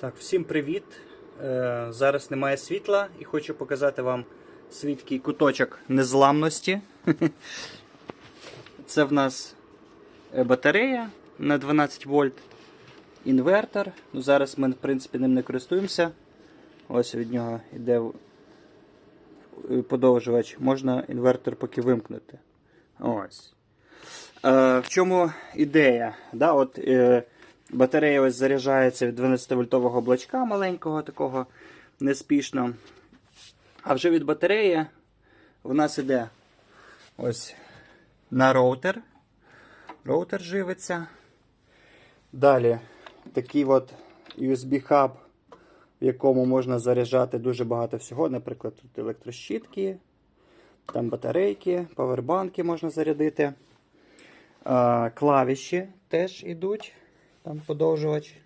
Так, всім привіт. Е, зараз немає світла і хочу показати вам свідкий куточок незламності. Це в нас е, батарея на 12 вольт, інвертор. Ну, зараз ми, в принципі, ним не користуємося. Ось від нього йде е, подовжувач. Можна інвертор поки вимкнути. Ось. Е, в чому ідея? Да, от, е, батарея ось заряджається від 12-вольтового блочка маленького, такого неспішно. А вже від батареї у нас іде ось на роутер. Роутер живиться. Далі такий от USB-хаб, в якому можна заряджати дуже багато всього. Наприклад, тут електрощітки, там батарейки, павербанки можна зарядити. Клавіші теж йдуть. Там подовжувач.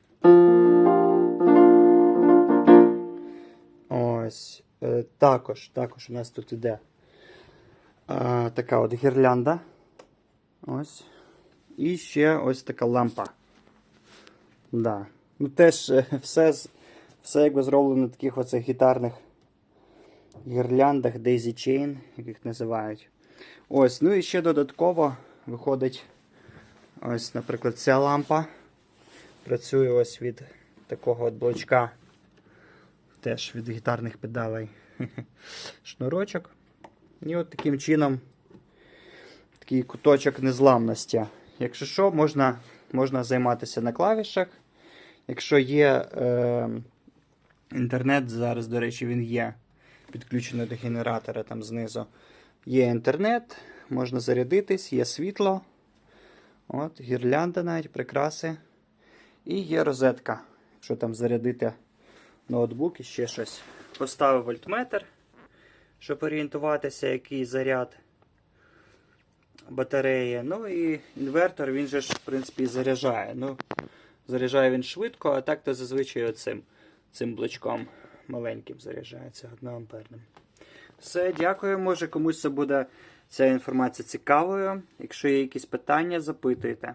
Ось. Е, також, також у нас тут іде а, така от гірлянда. Ось. І ще ось така лампа. Да. Ну теж е, все, все якби зроблено на таких оцих гітарних гірляндах, Daisy Chain, як їх називають. Ось, ну і ще додатково виходить ось, наприклад, ця лампа. Працює ось від такого от блочка. Теж від гітарних педалей. Шнурочок. І от таким чином такий куточок незламності. Якщо що, можна, можна займатися на клавішах. Якщо є е, інтернет, зараз, до речі, він є підключений до генератора там знизу. Є інтернет, можна зарядитись, є світло. От, гірлянда навіть, прикраси. І є розетка, якщо там зарядити ноутбук і ще щось. Поставив вольтметр, щоб орієнтуватися, який заряд батареї. Ну і інвертор, він же ж, в принципі, заряджає. Ну, заряджає він швидко, а так то зазвичай оцим цим блочком маленьким заряджається 1 амперним. Все, дякую. Може комусь це буде ця інформація цікавою. Якщо є якісь питання, запитуйте.